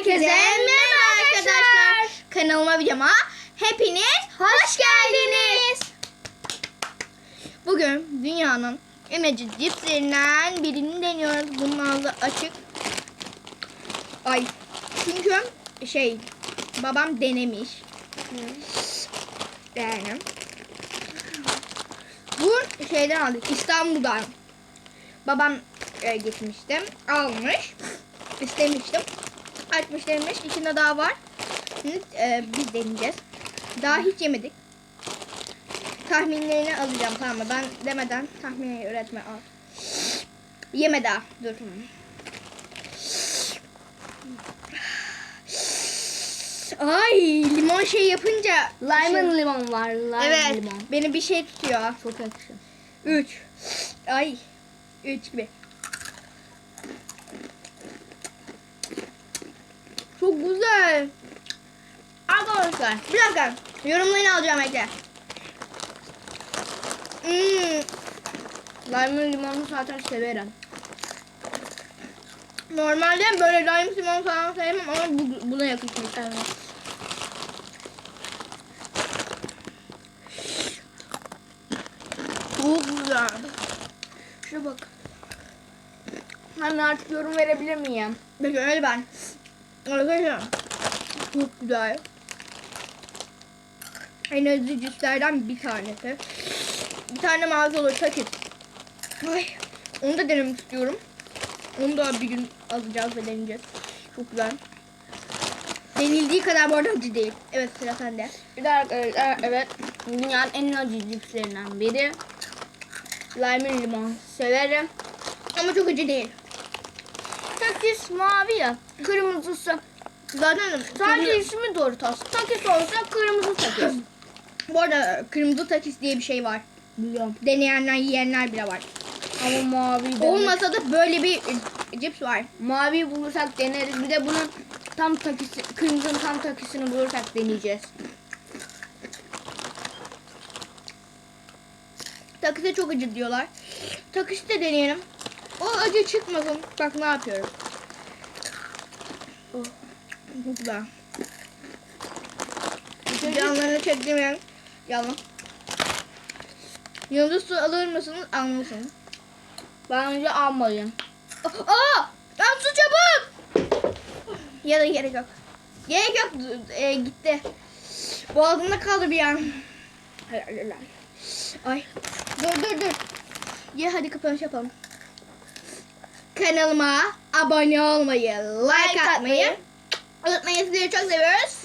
Herkese merhaba arkadaşlar. Kanalıma videoma hepiniz hoş geldiniz. Bugün dünyanın en acı cipslerinden birini deniyoruz. Bunun ağzı açık. Ay. Çünkü şey babam denemiş. Yani. Bu şeyden aldık. İstanbul'dan. Babam e, gitmişti. Almış. İstemiştim. Açmış denemiş. İçinde daha var. Şimdi e, biz deneyeceğiz. Daha hiç yemedik. Tahminlerini alacağım tamam mı? Ben demeden tahmini üretme al. Yeme daha. Dur. Ay limon şey yapınca Lemon limon var. Lime Evet. limon. Beni bir şey tutuyor. Çok ekşi. 3 Ay 3 gibi. Çok güzel. Arkadaşlar bir dakika. Yorumlarını alacağım Ege. Hmm, Lemon limonu zaten severim. normalde böyle lime limon falan sevmem ama bu, buna yakışmış. Evet. Çok güzel. Şuna bak. Ben artık yorum verebilir miyim? Peki öyle ben. Arkadaşlar çok güzel. En acı cipslerden bir tanesi. Bir tane mağaza olur takip. Ay, onu da denemek istiyorum. Onu da bir gün alacağız ve deneyeceğiz. Çok güzel. Denildiği kadar bu arada acı değil. Evet sıra sende. Bir de arkadaşlar evet dünyanın en acı cipslerinden biri. Lemon limon severim. Ama çok acı değil. Takis mavi ya. Kırmızısı. Zaten Sadece ismi doğru tas. Takis olsa kırmızı takis. Bu arada kırmızı takis diye bir şey var. Biliyorum. Deneyenler yiyenler bile var. Ama mavi. Olmasa da böyle bir cips var. Mavi bulursak deneriz. Bir de bunun tam takisi, kırmızının tam takisini bulursak deneyeceğiz. Takısa çok acı diyorlar. Takısı da deneyelim. O acı çıkmasın. Bak ne yapıyorum. Oh, çok güzel. Canlarını çektiğim yer. Yalan. Yıldız su alır mısınız? Almalısınız. Bence almayın. Aa! Lan su çabuk! Ya da gerek yok. Gerek yok. E, gitti. Boğazımda kaldı bir an. Ay. Dur dur dur. Ya hadi kapanış yapalım. Kanalıma abone olmayı, like atmayı unutmayın. Sizleri çok seviyoruz.